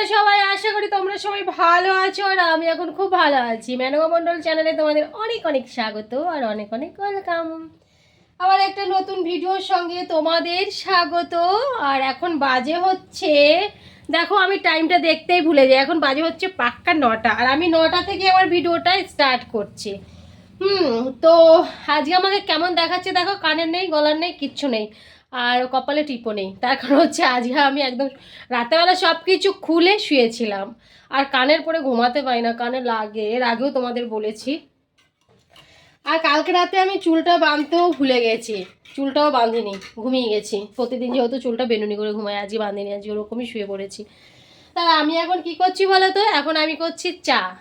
তোমরা সবাই, আশা করি তোমরা সবাই ভালো আছো আর আমি এখন খুব ভালো আছি। মেনকা মণ্ডল চ্যানেলে তোমাদের অনেক অনেক স্বাগত আর অনেক অনেক ওয়েলকাম। আবার একটা নতুন ভিডিওর সঙ্গে তোমাদের স্বাগত। আর এখন বাজে হচ্ছে, দেখো আমি টাইমটা দেখতেই ভুলে যাই, এখন বাজে হচ্ছে পাক্কা নটা আর আমি নটা থেকে আমার ভিডিওটা স্টার্ট করছি। হুম, তো আজকে আমাকে কেমন দেখাচ্ছে দেখো, কানের নেই, গলার নেই, কিচ্ছু নেই। আর কপালে টিপো নেই। তার কারণ হচ্ছে আজকে আমি একদম রাতেবেলা সব কিছু খুলে শুয়েছিলাম। আর কানের পরে ঘুমাতে পারি না, কানে লাগে। এর আগেও তোমাদের বলেছি। আর কালকে রাতে আমি চুলটা বাঁধতেও ভুলে গেছি। চুলটাও বাঁধিনি, ঘুমিয়ে গেছি। প্রতিদিন যেহেতু চুলটা বেনুনি করে ঘুমাই, আজকে বাঁধিনি, আজকে ওরকমই শুয়ে পড়েছি। তা আমি এখন কি করছি বলো তো? এখন আমি করছি চা।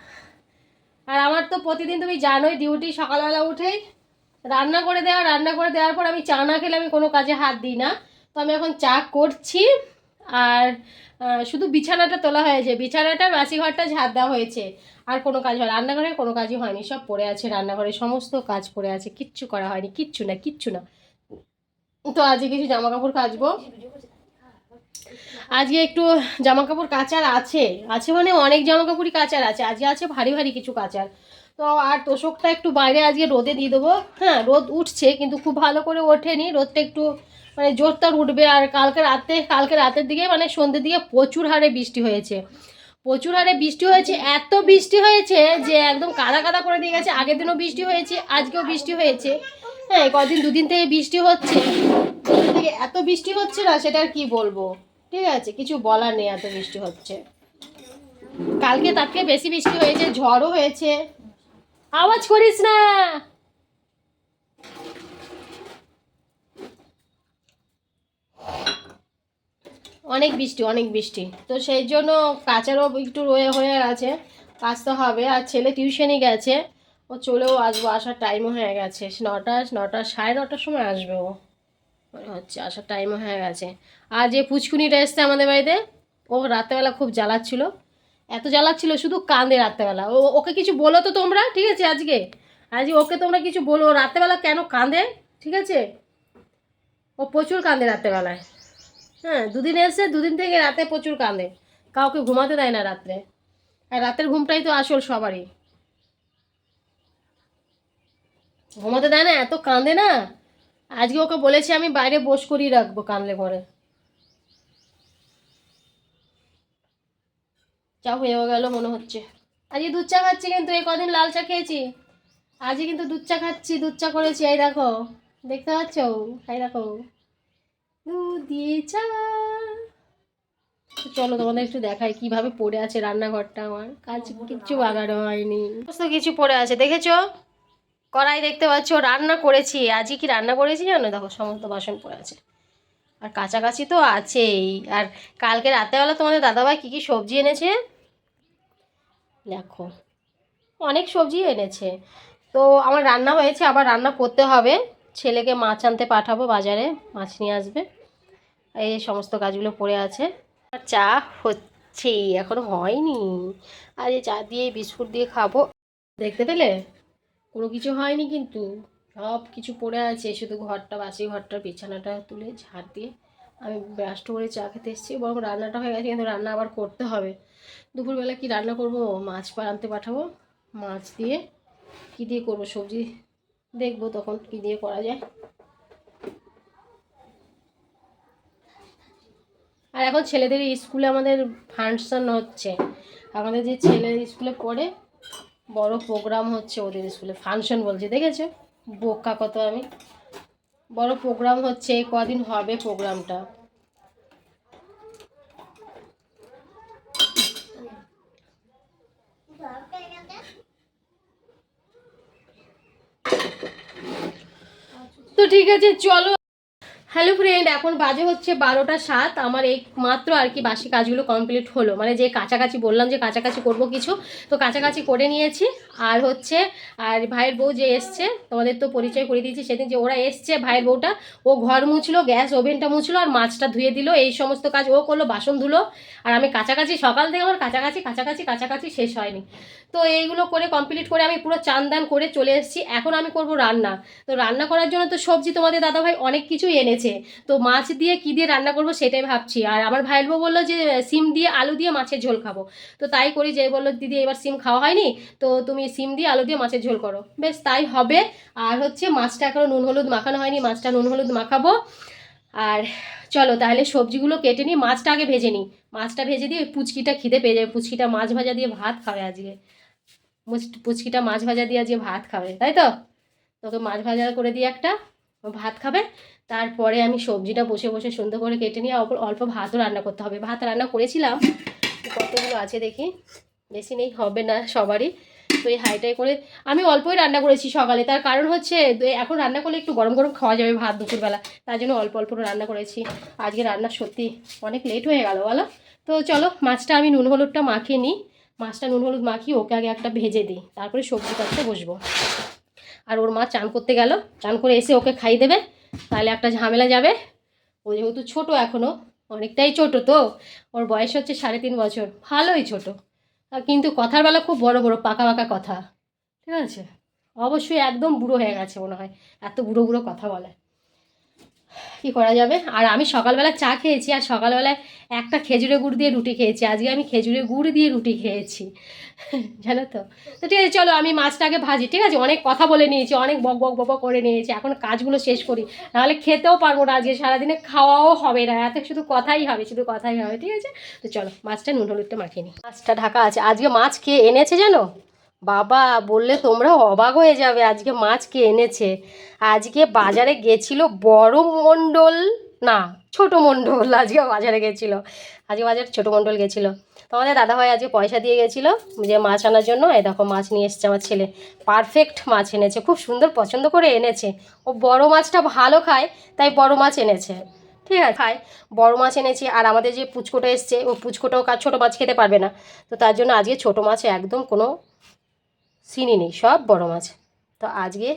আর আমার তো প্রতিদিন তুমি জানোই, ডিউটি সকালবেলা উঠেই রান্না করে দেওয়া, রান্না করে দেওয়ার পর আমি চা না খেলে আমি কোনো কাজে হাত দিই না। তো আমি এখন চা করছি আর শুধু বিছানাটা তোলা হয়েছে। বিছানাটা বাসি ঘরটা দেওয়া হয়েছে। আর কোনো কাজ হয়, রান্নাঘরে কোনো কাজই হয়নি। সব পড়ে আছে রান্নাঘরে, সমস্ত কাজ পড়ে আছে। কিচ্ছু করা হয়নি, কিচ্ছু না কিচ্ছু না। তো আজকে কিছু জামা কাপড় কাচবো। আজকে একটু জামা কাপড় কাচার আছে। আছে মানে অনেক জামা কাপড়ই কাচার আছে। আজকে আছে ভারী ভারী কিছু কাচার। তো আর তোষকটা একটু বাইরে আজকে রোদে দিয়ে দেবো। হ্যাঁ রোদ উঠছে কিন্তু খুব ভালো করে ওঠেনি। রোদটা একটু মানে জোরতার উঠবে আর কালকে রাতে, কালকে রাতের দিকে মানে সন্ধ্যের দিকে প্রচুর হারে বৃষ্টি হয়েছে। প্রচুর হারে বৃষ্টি হয়েছে, এত বৃষ্টি হয়েছে যে একদম কাদা কাদা করে দিয়ে গেছে। আগের দিনও বৃষ্টি হয়েছে, আজকেও বৃষ্টি হয়েছে। হ্যাঁ কদিন দুদিন থেকে বৃষ্টি হচ্ছে। থেকে এত বৃষ্টি হচ্ছে না, সেটা আর কি বলব? ঠিক আছে, কিছু বলার নেই, এত বৃষ্টি হচ্ছে। কালকে তার থেকে বেশি বৃষ্টি হয়েছে, ঝড়ও হয়েছে। আওয়াজ করিস না। অনেক বৃষ্টি অনেক বৃষ্টি। তো সেই জন্য কাচারও একটু রয়ে, হয়ে গেছে কাচতে হবে। আর ছেলে টিউশনই গেছে। ও চলেও আসব। আসার টাইমও হয়ে গেছে। নটা নটা, সাড়ে নটার সময় আসবে ও। হচ্ছে আসার টাইমও হয়ে গেছে। আর যে পুচকুনিটা এসছে আমাদের বাড়িতে, ও রাত্রেবেলা খুব জ্বালাচ্ছিল। এত জ্বালাচ্ছিল শুধু কাঁদে রাত্রেবেলা। ও, ওকে কিছু বলো তো তোমরা, ঠিক আছে, আজকে? আজকে ওকে তোমরা কিছু বলো। রাত্রেবেলা কেন কাঁদে, ঠিক আছে? ও প্রচুর কাঁদে রাত্রেবেলায়। হ্যাঁ দুদিন এসে দুদিন থেকে রাতে প্রচুর কাঁদে। কাউকে ঘুমাতে দেয় না রাত্রে। আর রাতের ঘুমটাই তো আসল সবারই। ঘুমাতে দেয় না, এত কাঁদে না? আজকে ওকে বলেছি আমি বাইরে বস করিয়ে রাখব কানলে পরে। চা হয়ে গেল মনে হচ্ছে। আজকে দুধ চা খাচ্ছি কিন্তু, এই কদিন লাল চা খেয়েছি। আজকে কিন্তু দুধ চা খাচ্ছি, দুধ চা করেছি, এই দেখো। দেখতে পাচ্ছ? এই দেখো। দুধ দিয়ে চা। চলো তোমাদের একটু দেখাই কীভাবে পড়ে আছে রান্নাঘরটা আমার। কাজ কিচ্ছু বাগানো হয়নি। সমস্ত কিছু পড়ে আছে, দেখেছ? কড়াই দেখতে পাচ্ছ, রান্না করেছি। আজকে কি রান্না করেছি জানো? দেখো, সমস্ত বাসন পড়ে আছে। আর কাছাকাছি তো আছেই। আর কালকে রাতেবেলা তোমাদের দাদাভাই কী কী সবজি এনেছে? দেখো, অনেক সবজি এনেছে। তো আমার রান্না হয়েছে, আবার রান্না করতে হবে। ছেলেকে মাছ আনতে পাঠাবো বাজারে, মাছ নিয়ে আসবে। এই সমস্ত কাজগুলো পড়ে আছে। আর চা হচ্ছেই, এখনও হয়নি। আর এই চা দিয়ে বিস্কুট দিয়ে খাব। দেখতে পেলে? কোনো কিছু হয়নি কিন্তু। সব কিছু পড়ে আছে, শুধু ঘরটা বাসি ঘরটার বিছানাটা তুলে ঝাড় দিয়ে আমি ব্রাশ করে চা খেতে এসেছি। বরং রান্নাটা হয়ে গেছে, কিন্তু রান্না আবার করতে হবে। দুপুরবেলা কি রান্না করব? মাছ পা আনতে পাঠাবো। মাছ দিয়ে কি দিয়ে করব সবজি দেখব তখন কি দিয়ে করা যায়। আর এখন ছেলেদের স্কুলে আমাদের ফাংশন হচ্ছে। আমাদের যে ছেলে স্কুলে পড়ে, বড় প্রোগ্রাম হচ্ছে ওদের স্কুলে, ফাংশন বলছে, দেখেছ? বোকা কত আমি। বড় প্রোগ্রাম হচ্ছে এই কদিন হবে প্রোগ্রামটা তো ঠিক আছে চলো। হ্যালো ফ্রেন্ড এখন বাজে হচ্ছে বারোটা সাত। আমার এই মাত্র আর কি বাসি কাজগুলো কমপ্লিট হলো। মানে যে কাছাকাছি বললাম যে কাছাকাছি করব কিছু, তো কাছাকাছি করে নিয়েছি। আর হচ্ছে, আর ভাইয়ের বউ যে এসছে, তোমাদের তো পরিচয় করে দিয়েছি, সেদিন যে ওরা এসছে, ভাইয়ের বউটা, ও ঘর মুছলো, গ্যাস ওভেনটা মুছলো, আর মাছটা ধুয়ে দিল। এই সমস্ত কাজ ও করল, বাসন ধুলো। আর আমি কাছাকাছি, সকাল থেকে আমার কাছাকাছি কাছাকাছি কাছাকাছি শেষ হয়নি। তো এইগুলো করে কমপ্লিট করে আমি পুরো চান করে চলে এসেছি। এখন আমি করব রান্না। তো রান্না করার জন্য তো সবজি তোমাদের দাদাভাই অনেক কিছুই এনেছে। এনেছে তো মাছ দিয়ে কী দিয়ে রান্না করব সেটাই ভাবছি। আর আমার ভাইয়ের বউ বলল যে, সিম দিয়ে আলু দিয়ে মাছের ঝোল খাব। তো তাই করি যে, বলল, দিদি, এবার সিম খাওয়া হয়নি, তো তুমি সিম দিয়ে আলু দিয়ে মাছের ঝোল করো। বেশ, তাই হবে। আর হচ্ছে, মাছটা এখনও নুন হলুদ মাখানো হয়নি, মাছটা নুন হলুদ মাখাবো। আর চলো, তাহলে সবজিগুলো কেটে নিই, মাছটা আগে ভেজে নিই। মাছটা ভেজে দিয়ে পুচকিটা খিদে পেয়ে যাবে, পুচকিটা মাছ ভাজা দিয়ে ভাত খাবে আজকে। পুচকিটা মাছ ভাজা দিয়ে আজকে ভাত খাবে, তাই তো? তোকে মাছ ভাজা করে দিয়ে একটা। ভাত খাবে, তারপরে আমি সবজিটা বসে বসে সুন্দর করে কেটে নিয়ে অল্প অল্প ভাতও রান্না করতে হবে। ভাত রান্না করেছিলাম, কতগুলো আছে দেখি। বেশি নেই, হবে না সবারই। তো এই হাইটাই করে আমি অল্পই রান্না করেছি সকালে। তার কারণ হচ্ছে এখন রান্না করলে একটু গরম গরম খাওয়া যাবে ভাত দুপুরবেলা। তার জন্য অল্প অল্প রান্না করেছি। আজকে রান্না সত্যি অনেক লেট হয়ে গেল, বলো? তো চলো, মাছটা আমি নুন হলুদটা মাখিয়ে নিই। মাছটা নুন হলুদ মাখিয়ে ওকে আগে একটা ভেজে দিই। তারপরে সবজি কাটতে বসবো। আর ওর মা চান করতে গেল। চান করে এসে ওকে খাইয়ে দেবে। তাহলে একটা ঝামেলা যাবে। ও যেহেতু ছোটো এখনও অনেকটাই ছোট তো, ওর বয়স হচ্ছে সাড়ে তিন বছর। ভালোই ছোট। কিন্তু কথার বেলা খুব বড় বড় পাকা পাকা কথা। ঠিক আছে? অবশ্যই একদম বুড়ো হয়ে গেছে মনে হয়। এত বুড়ো বুড়ো কথা বলে। কী করা যাবে? আর আমি সকালবেলা চা খেয়েছি, আর সকালবেলায় একটা খেজুরের গুড় দিয়ে রুটি খেয়েছি। আজকে আমি খেজুরের গুড় দিয়ে রুটি খেয়েছি। জানো তো? তো ঠিক আছে, চলো আমি মাছটাকে ভাজি, ঠিক আছে? অনেক কথা বলে নিয়েছি, অনেক বক বক বক বক করে নিয়েছি। এখন কাজগুলো শেষ করি। নাহলে খেতেও পারব না আজকে, সারাদিনে খাওয়াও হবে না। এত শুধু কথাই হবে, শুধু কথাই হবে, ঠিক আছে? তো চলো, মাছটা নুন হলুদটা মাখিয়ে নিই মাছটা ঢাকা আছে। আজকে মাছ কে এনেছে জানো? বাবা, বললে তোমরা অবাক হয়ে যাবে, আজকে মাছ কে এনেছে? আজকে বাজারে গেছিল বড় মণ্ডল, না, ছোট মণ্ডল, আজকে বাজারে গেছিল, আজকে বাজারে ছোট মণ্ডল গেছিল। তোমাদের দাদাভাই আজকে পয়সা দিয়ে গেছিল যে মাছ আনার জন্য, এই দেখো মাছ নিয়ে এসেছে আমার ছেলে পারফেক্ট মাছ এনেছে, খুব সুন্দর পছন্দ করে এনেছে। ও বড় মাছটা ভালো খায়, তাই বড় মাছ এনেছে, ঠিক আছে? খায়, বড় মাছ এনেছি, আর আমাদের যে পুচকোটা এসছে, ও পুচকোটাও কাজ ছোটো মাছ খেতে পারবে না। তো তার জন্য আজকে ছোটো মাছ একদম কোনো সিনি নেই, সব বড় মাছ। তো আজকে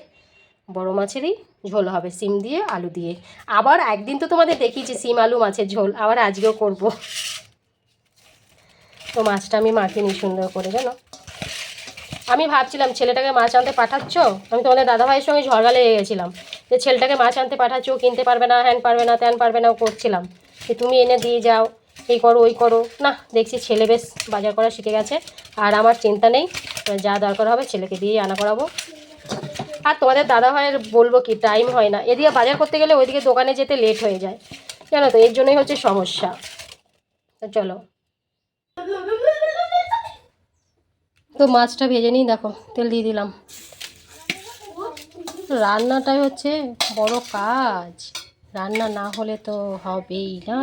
বড় মাছেরই ঝোল হবে, সিম দিয়ে আলু দিয়ে। আবার একদিন তো তোমাদের দেখিয়েছি, সিম আলু মাছের ঝোল, আবার আজকেও করব। তো মাছটা আমি মাখিয়ে নিই সুন্দর করে, জানো? আমি ভাবছিলাম, ছেলেটাকে মাছ আনতে পাঠাচ্ছ? আমি তোমাদের দাদাভাইয়ের সঙ্গে ঝগড়া লেগে গেছিলাম। যে ছেলেটাকে মাছ আনতে পাঠাচ্ছ কিনতে পারবে না, হ্যান পারবে না, ত্যান পারবে না করছিলাম। যে তুমি এনে দিয়ে যাও। এই করো, ওই করো। না, দেখছি ছেলে বেশ বাজার করা শিখে গেছে। আর আমার চিন্তা নেই, যা দরকার হবে ছেলেকে দিয়েই আনা করাবো। আর তোমাদের দাদা ভাইয়ের বলব কি টাইম হয় না। এদিকে বাজার করতে গেলে ওইদিকে দোকানে যেতে লেট হয়ে যায়। জানো তো, এর জন্যই হচ্ছে সমস্যা। চলো। তো মাছটা ভেজে নিই, দেখো, তেল দিয়ে দিলাম। রান্নাটাই হচ্ছে বড় কাজ। রান্না না হলে তো হবেই না।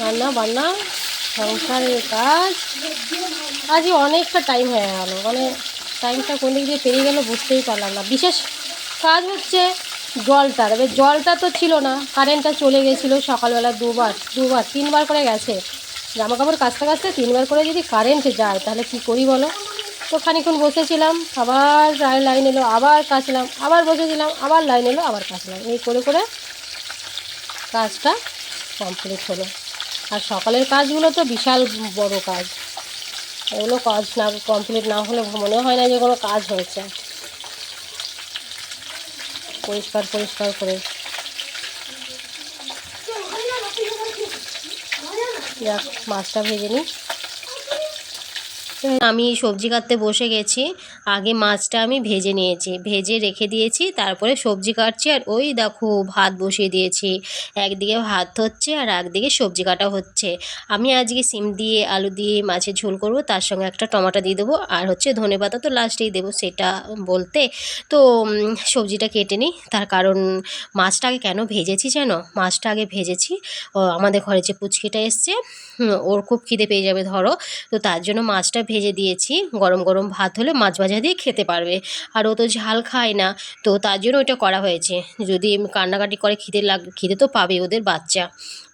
রান্না, বান্না, সংসারের কাজ। আজকে অনেকটা টাইম হয়ে গেল। মানে টাইমটা কোন দিক দিয়ে পেরিয়ে গেল বুঝতেই পারলাম না। বিশেষ কাজ হচ্ছে জলটার। এবার জলটা তো ছিল না। কারেন্টটা চলে গেছিল সকালবেলা দুবার দুবার, তিনবার করে গেছে। জামা কাপড় কাচতে কাচতে তিনবার করে যদি কারেন্ট যায়, তাহলে কি করি বলো? তো খানিক্ষণ বসেছিলাম, আবার লাইন লাইন এলো, আবার কাচলাম, আবার বসেছিলাম, আবার লাইন এলো, আবার কাচলাম। এই করে করে কাজটা কমপ্লিট হলো। আর সকালের কাজগুলো তো বিশাল বড় কাজ। এগুলো কাজ না কমপ্লিট না হলে মনে হয় না যে কোনো কাজ হয়েছে। পরিষ্কার পরিষ্কার করে। যাক, মাছটা ভেজে নিই। আমি সবজি কাটতে বসে গেছি। আগে মাছটা আমি ভেজে নিয়েছি। ভেজে রেখে দিয়েছি, তারপরে সবজি কাটছি আর ওই দেখো ভাত বসিয়ে দিয়েছি। একদিকে ভাত হচ্ছে আর একদিকে সবজি কাটা হচ্ছে। আমি আজকে সিম দিয়ে আলু দিয়ে মাছের ঝোল করব, তার সঙ্গে একটা টমাটো দিয়ে দেবো আর হচ্ছে ধনে পাতা তো লাস্টেই দেবো সেটা বলতে। তো সবজিটা কেটে নিই। তার কারণ মাছটা আগে কেন ভেজেছি জানো? মাছটা আগে ভেজেছি। আমাদের ঘরে যে পুচকিটা এসছে ওর খুব খিদে পেয়ে যাবে ধরো। তো তার জন্য মাছটা ভেজে দিয়েছি। গরম গরম ভাত হলে মাছ ভাজা দিয়ে খেতে পারবে। আর ও তো ঝাল খায় না। তো তার জন্য ওইটা করা হয়েছে। যদি কান্নাকাটি করে খিদে লাগ, খিদে তো পাবে ওদের বাচ্চা।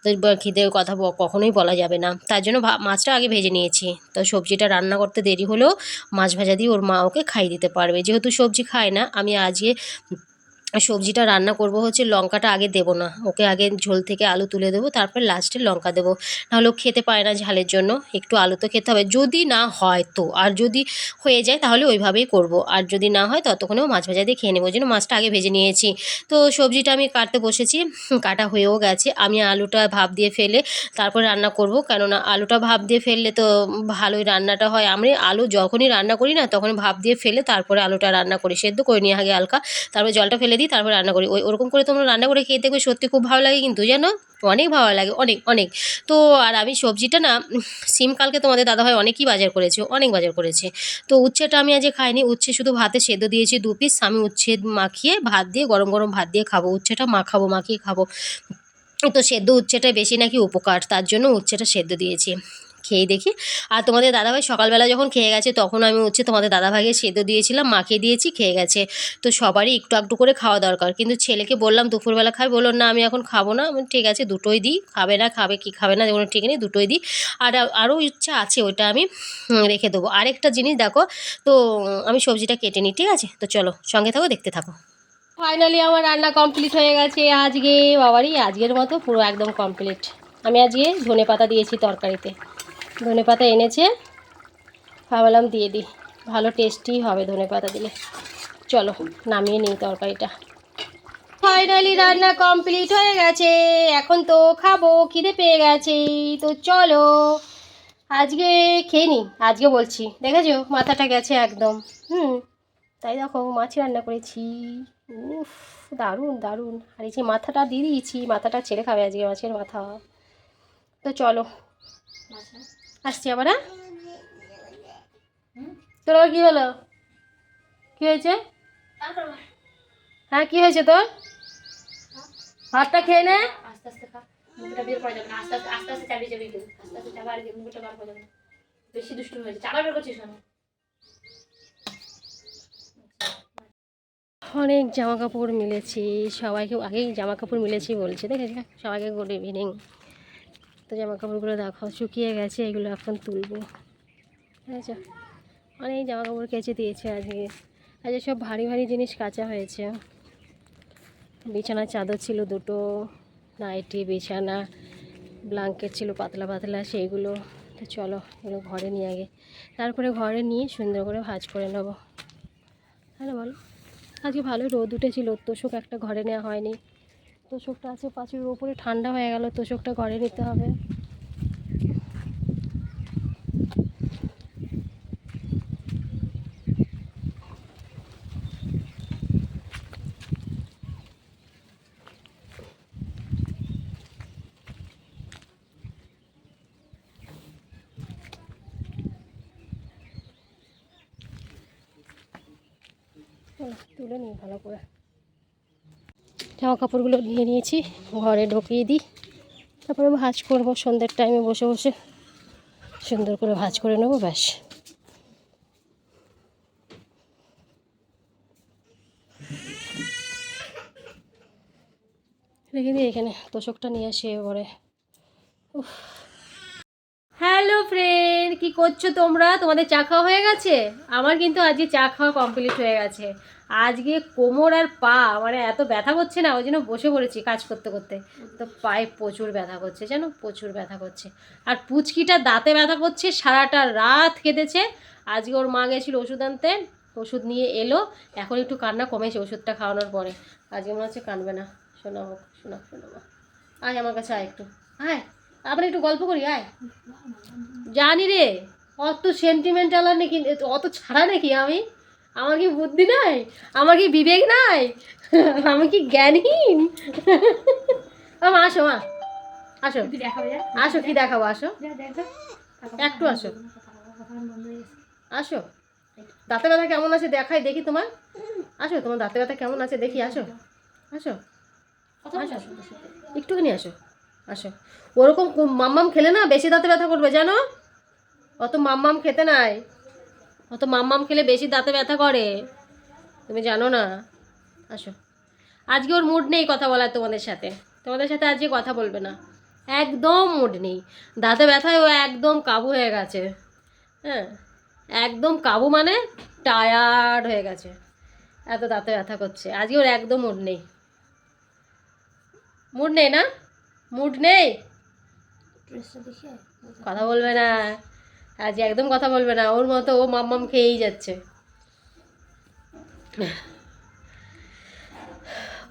তো খিদের কথা কখনোই বলা যাবে না। তার জন্য মাছটা আগে ভেজে নিয়েছি। তো সবজিটা রান্না করতে দেরি হলেও মাছ ভাজা দিয়ে ওর মা ওকে খাইয়ে দিতে পারবে। যেহেতু সবজি খায় না, আমি আজকে সবজিটা রান্না করব হচ্ছে লঙ্কাটা আগে দেবো না। ওকে আগে ঝোল থেকে আলু তুলে দেবো, তারপর লাস্টে লঙ্কা দেবো। নাহলে ও খেতে পারে না ঝালের জন্য, একটু আলু তো খেতে হবে। যদি না হয় তো, আর যদি হয়ে যায় তাহলে ওইভাবেই করব। আর যদি না হয় ততক্ষণেও মাছ ভাজা দিয়ে খেয়ে নেব। জন্য মাছটা আগে ভেজে নিয়েছি। তো সবজিটা আমি কাটতে বসেছি, কাটা হয়েও গেছে। আমি আলুটা ভাপ দিয়ে ফেলে তারপর রান্না করব। কেননা আলুটা ভাপ দিয়ে ফেললে তো ভালোই রান্নাটা হয়। আমি আলু যখনই রান্না করি না, তখনই ভাপ দিয়ে ফেলে তারপরে আলুটা রান্না করি। সেদ্ধ করে নিয়ে আগে হালকা, তারপর জলটা ফেলে দিই। তারপর রান্না করি। ওই ওরকম করে তোমরা রান্না করে খেয়ে দেখবে সত্যি খুব ভালো লাগে কিন্তু, জানো? অনেক ভালো লাগে, অনেক অনেক। তো আর আমি সবজিটা না, সিম কালকে তোমাদের দাদাভাই অনেকই বাজার করেছে, অনেক বাজার করেছে। তো উচ্ছেটা আমি আজকে খাইনি, উচ্ছে শুধু ভাতে সেদ্ধ দিয়েছি দু পিস আমি উচ্ছে মাখিয়ে ভাত দিয়ে, গরম গরম ভাত দিয়ে খাব। উচ্ছেটা মাখাবো, মাখিয়ে খাব। তো সেদ্ধ উচ্ছেটা বেশি নাকি উপকার, তার জন্য উচ্ছেটা সেদ্ধ দিয়েছি। খেয়ে দেখি। আর তোমাদের দাদাভাই সকালবেলা যখন খেয়ে গেছে, তখন আমি হচ্ছে তোমাদের দাদাভাইকে সেদ্ধ দিয়েছিলাম, মাখিয়ে দিয়েছি, খেয়ে গেছে। তো সবারই একটু একটু করে খাওয়া দরকার। কিন্তু ছেলেকে বললাম দুপুরবেলা খাই বলল, না, আমি এখন খাব না। ঠিক আছে, দুটোই দিই, খাবে না, খাবে কি খাবে না কোনো ঠিক নেই, দুটোই দিই। আর আরও ইচ্ছা আছে, ওইটা আমি রেখে দেবো। আরেকটা জিনিস দেখো, তো আমি সবজিটা কেটে নিই, ঠিক আছে? তো চলো, সঙ্গে থাকো, দেখতে থাকো। ফাইনালি আমার রান্না কমপ্লিট হয়ে গেছে আজকে। বাবারই আজকের মতো পুরো একদম কমপ্লিট আমি আজকে ধনে পাতা দিয়েছি তরকারিতে। ধনে পাতা এনেছে। ভাবলাম দিয়ে দিই। ভালো টেস্টি হবে ধনে পাতা দিলে। চলো, নামিয়ে নিই তরকারিটা। ফাইনালি রান্না কমপ্লিট হয়ে গেছে। এখন তো খাব, খিদে পেয়ে গেছে। তো চলো, আজকে খেয়ে নিই। আজকে বলছি, দেখেছ? মাথাটা গেছে একদম। হুম, তাই দেখো, মাছ রান্না করেছি। উফ, দারুণ দারুণ। আর এই যে মাথাটা দিয়ে দিয়েছি, মাথাটা ছেড়ে খাবে আজকে মাছের মাথা। তো চলো। আসছি আবার হ্যাঁ? তোর আবার কী হলো? কী হয়েছে? হ্যাঁ কী হয়েছে তোর? ভাতটা খেয়ে নে। আস্তে আস্তে খা মুখটা বের করা যাবে না আস্তে আস্তে আস্তে আস্তে চালিয়ে যাবে আস্তে আস্তে চাবা আর মুখটা বার করা যাবে না। বেশি দুষ্টু হয়েছে চাবা বের করছিস কেন? অনেক জামা কাপড় মিলেছি সবাইকে আগেই জামা কাপড় মিলেছি বলছে দেখেছি সবাইকে গুড ইভিনিং। তো জামা কাপড়গুলো দেখাও শুকিয়ে গেছে, এগুলো এখন তুলবো। ঠিক অনেক জামা কাপড় কেচে দিয়েছে আজকে। আজকে সব ভারী ভারী জিনিস কাচা হয়েছে। বিছানার চাদর ছিল দুটো, নাইটি, বিছানা, ব্ল্যাঙ্কেট ছিল পাতলা পাতলা, সেইগুলো। তো চলো, এগুলো ঘরে নিয়ে আগে। তারপরে ঘরে নিয়ে সুন্দর করে ভাজ করে নেব। হ্যাঁ বলো, আজকে ভালো রোদ উঠেছিল তোষক একটা ঘরে নেওয়া হয়নি। তোষকটা আছে পাঁচুর ওপরে ঠান্ডা হয়ে গেল তোষকটা ঘরে নিতে হবে চলো, তুলে নিই ভালো করে জামা কাপড়গুলো নিয়ে নিয়েছি, ঘরে ঢুকিয়ে দিই। তারপরে ভাজ করব, সন্ধ্যের টাইমে বসে বসে সুন্দর করে ভাজ করে নেব, ব্যাস। রেখে দিই এখানে তোষকটা নিয়ে আসি এবারে। হ্যালো ফ্রেন্ড কি করছ তোমরা? তোমাদের চা খাওয়া হয়ে গেছে? আমার কিন্তু আজকে চা খাওয়া কমপ্লিট হয়ে গেছে। আজকে কোমর আর পা মানে এত ব্যথা করছে না, ওই জন্য বসে পড়েছি কাজ করতে করতে। তো পায়ে প্রচুর ব্যথা করছে, জানো? প্রচুর ব্যথা করছে। আর পুচকিটা দাঁতে ব্যথা করছে, সারাটা রাত কেঁদেছে আজকে ওর মা গেছিল ওষুধ আনতে, ওষুধ নিয়ে এলো। এখন একটু কান্না কমেছে ওষুধটা খাওয়ানোর পরে। আজকে মনে হচ্ছে কানবে না। শোনা হোক, শোনা শোনা আয় আমার কাছে আয় একটু। আয় আবার একটু গল্প করি, আয়। জানি রে, অত সেন্টিমেন্টাল আর নাকি, অত ছাড়া নাকি আমি? আমার কি বুদ্ধি নাই? আমার কি বিবেক নাই? আমি কি জ্ঞানহীন? ও মা আসো মা। আসো। আসো কি দেখাবো আসো। একটু আসো। আসো। দাঁতে ব্যথা কেমন আছে দেখাই দেখি তোমার। আসো তোমার দাঁতে ব্যথা কেমন আছে দেখি আসো। আসো। আসো। একটুখানি আসো। আসো। ওরকম মাম্মাম খেলে না বেশি দাঁতে ব্যথা করবে জানো? অত মাম্মাম খেতে নাই। অত মাম্মাম খেলে বেশি দাঁতে ব্যথা করে। তুমি জানো না। আসো। আজকে ওর মুড নেই কথা বলার তোমাদের সাথে। তোমাদের সাথে আজকে কথা বলবে না। একদম মুড নেই। দাঁতে ব্যথায় ও একদম কাবু হয়ে গেছে। হ্যাঁ? একদম কাবু মানে টায়ার্ড হয়ে গেছে। এত দাঁতে ব্যথা করছে। আজকে ওর একদম মুড নেই। মুড নেই না? মুড নেই? কথা বলবে না। আজ একদম কথা বলবে না, ওর মতো ও মাম খেয়েই যাচ্ছে।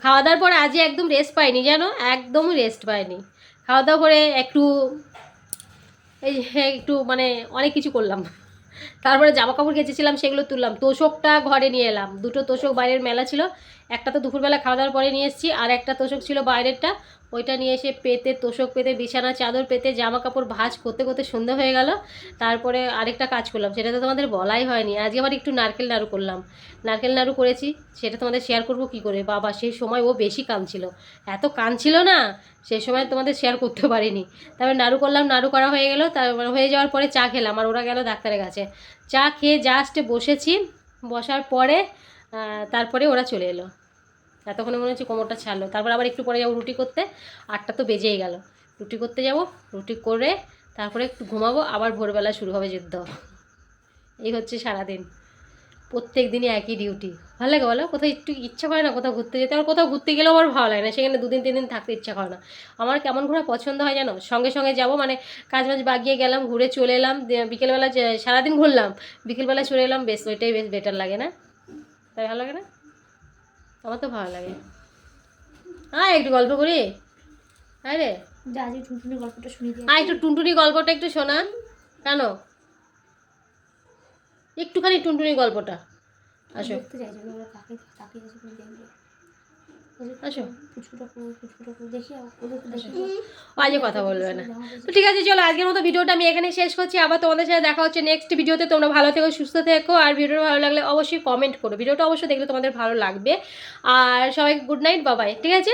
খাওয়া দাওয়ার পর আজই একদম রেস্ট পাইনি, জানো? একদমই রেস্ট পাইনি। খাওয়া দাওয়া করে একটু, এই একটু মানে অনেক কিছু করলাম। তারপরে জামা কাপড় কেচেছিলাম, সেগুলো তুললাম। তোষকটা ঘরে নিয়ে এলাম। দুটো তোষক বাইরের মেলা ছিল। একটা তো দুপুরবেলা খাওয়া দাওয়ার পরে নিয়ে এসেছি, আর একটা তোষক ছিল বাইরেরটা। ওইটা নিয়ে এসে পেতে, তোষক পেতে, বিছানা, চাদর পেতে জামা কাপড় ভাজ করতে করতে সন্ধে হয়ে গেল। তারপরে আরেকটা কাজ করলাম, সেটা তো তোমাদের বলাই হয়নি। আজকে আবার একটু নারকেল নাড়ু করলাম। নারকেল নাড়ু করেছি, সেটা তোমাদের শেয়ার করব কি করে? বাবা, সেই সময় ও বেশি কাঁদছিল। এত কাঁদছিল না, সেই সময় তোমাদের শেয়ার করতে পারিনি। তারপরে নাড়ু করলাম, নাড়ু করা হয়ে গেল। তারপর হয়ে যাওয়ার পরে চা খেলাম, আর ওরা গেল ডাক্তারের কাছে। চা খেয়ে জাস্ট বসেছি, বসার পরে তারপরে ওরা চলে এলো। এতক্ষণে মনে হচ্ছে কোমরটা ছাড়লো। তারপর আবার একটু পরে যাব রুটি করতে। আটটা তো বেজেই গেল। রুটি করতে যাব, রুটি করে তারপরে একটু ঘুমাবো, আবার ভোরবেলা শুরু হবে যুদ্ধ। এই হচ্ছে সারাদিন। প্রত্যেক দিনই একই ডিউটি ভালো লাগে বলো? কোথাও একটু ইচ্ছা করে না কোথাও ঘুরতে যেতে। আর কোথাও ঘুরতে গেলেও আমার ভালো লাগে না। সেখানে দুদিন তিন দিন থাকতে ইচ্ছা করে না। আমার কেমন ঘোরা পছন্দ হয় জানো? সঙ্গে সঙ্গে যাব মানে কাজ বাজ বাগিয়ে গেলাম, ঘুরে চলে এলাম বিকেলবেলা সারাদিন ঘুরলাম, বিকেলবেলা চলে এলাম, বেশ, ওইটাই বেশ বেটার লাগে না? তাই ভালো লাগে না? আমার তো ভালো লাগে। হ্যাঁ একটু গল্প করি। হ্যাঁ রে। যা গল্পটা শুনি হ্যাঁ একটু টুনটুনি গল্পটা একটু শোনান কেন? একটুখানি টুনটুনি গল্পটা। আসো। আসো। ফুচকুটা করব ফুচকুটা করব দেখি ওদের দেখি। আজে কথা বলবে না। তো ঠিক আছে চলো আজকের মতো ভিডিওটা আমি এখানে শেষ করছি। আবার তোমাদের সাথে দেখা হচ্ছে নেক্সট ভিডিওতে। তোমরা ভালো থেকো সুস্থ থেকো। আর ভিডিওটা ভালো লাগলে অবশ্যই কমেন্ট করো। ভিডিওটা অবশ্যই দেখলে তোমাদের ভালো লাগবে। আর সবাই গুড নাইট বাবাই ঠিক আছে?